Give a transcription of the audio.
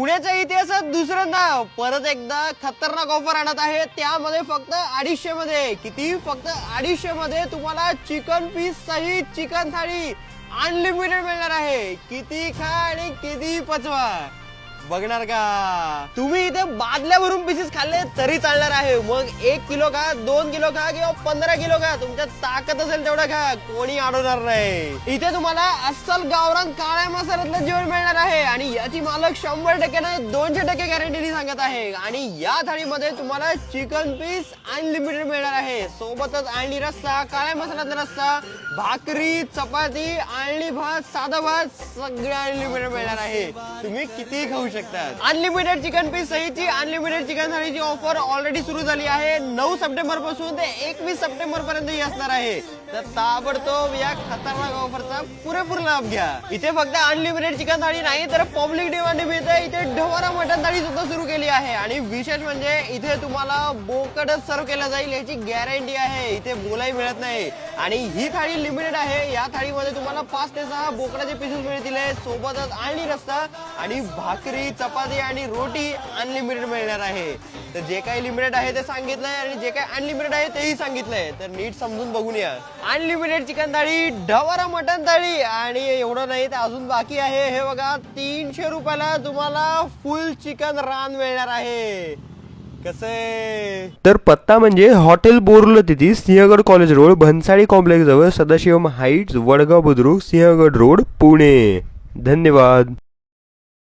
पुण्याच्या इतिहासात दुसरं नाव परत एकदा खतरनाक ऑफर आणत आहे. त्यामध्ये फक्त अडीचशे मध्ये. किती? फक्त अडीचशे मध्ये तुम्हाला चिकन पीस सहित चिकन थाळी अनलिमिटेड मिळणार आहे. किती खा आणि किती पचवा. बघणार का? तुम्ही भरून पिसेस खाल्ले तरी चालणार आहे. मग एक किलो खा दोन किलो खा किंवा पंधरा किलो खा. तुमच्या ताकद असेल तेवढा खा. कोणी अडवणार नाही. इथे तुम्हाला अस्सल गावरान काळ्या मसाल्यातलं जेवण मिळणार आहे. आणि याची मालक शंभर टक्के नाही दोनशे टक्के गॅरंटीने सांगत आहे. आणि या थाळीमध्ये तुम्हाला चिकन पीस अनलिमिटेड मिळणार आहे. सोबतच आणली रस्सा काळ्या मसाल्यातला रस्सा भाकरी चपाती आणली भात साधा भात सगळं अनलिमिटेड मिळणार आहे. तुम्ही किती खाऊ शकता अनलिमिटेड चिकन पीस सहितची अनलिमिटेड चिकन थाळीची ऑफर ऑलरेडी सुरू झाली आहे. नऊ सप्टेंबरपासून ते एकवीस सप्टेंबर पर्यंत ही असणार आहे. तर ताबडतोब या खतरनाक ऑफरचा पुरेपूर लाभ घ्या. इथे फक्त अनलिमिटेड चिकन थाळी नाही तर पब्लिक डिमांड मिळते इथे ढवारा मटन थाळी सुद्धा सुरू केली आहे. आणि विशेष म्हणजे इथे तुम्हाला बोकडच सर्व केलं जाईल याची गॅरंटी आहे. इथे बोलाही मिळत नाही. आणि ही थाळी लिमिटेड आहे. या थाळीमध्ये तुम्हाला पाच ते सहा बोकडाचे पीसेस मिळतील. सोबतच आणि रस्ता आणि भाकरी चपाती आणि रोटी अनलिमिटेड मिळणार आहे. तर जे काही लिमिटेड आहे ते सांगितलंय आणि जे काही अनलिमिटेड आहे तेही सांगितलंय. तर नीट समजून बघून या. अनलिमिटेड चिकन थाळी ढवारा मटन थाळी. आणि एवढं नाही तर अजून बाकी आहे. हे बघा तीनशे रुपयाला तुम्हाला फुल चिकन रान मिळणार आहे. कसं तर पत्ता म्हणजे हॉटेल बोरलं तिथे Sinhagad college road Bhansali complex जवळ सदाशिवम हाईट्स वडगाव बुद्रुक सिंहगड रोड पुणे. धन्यवाद.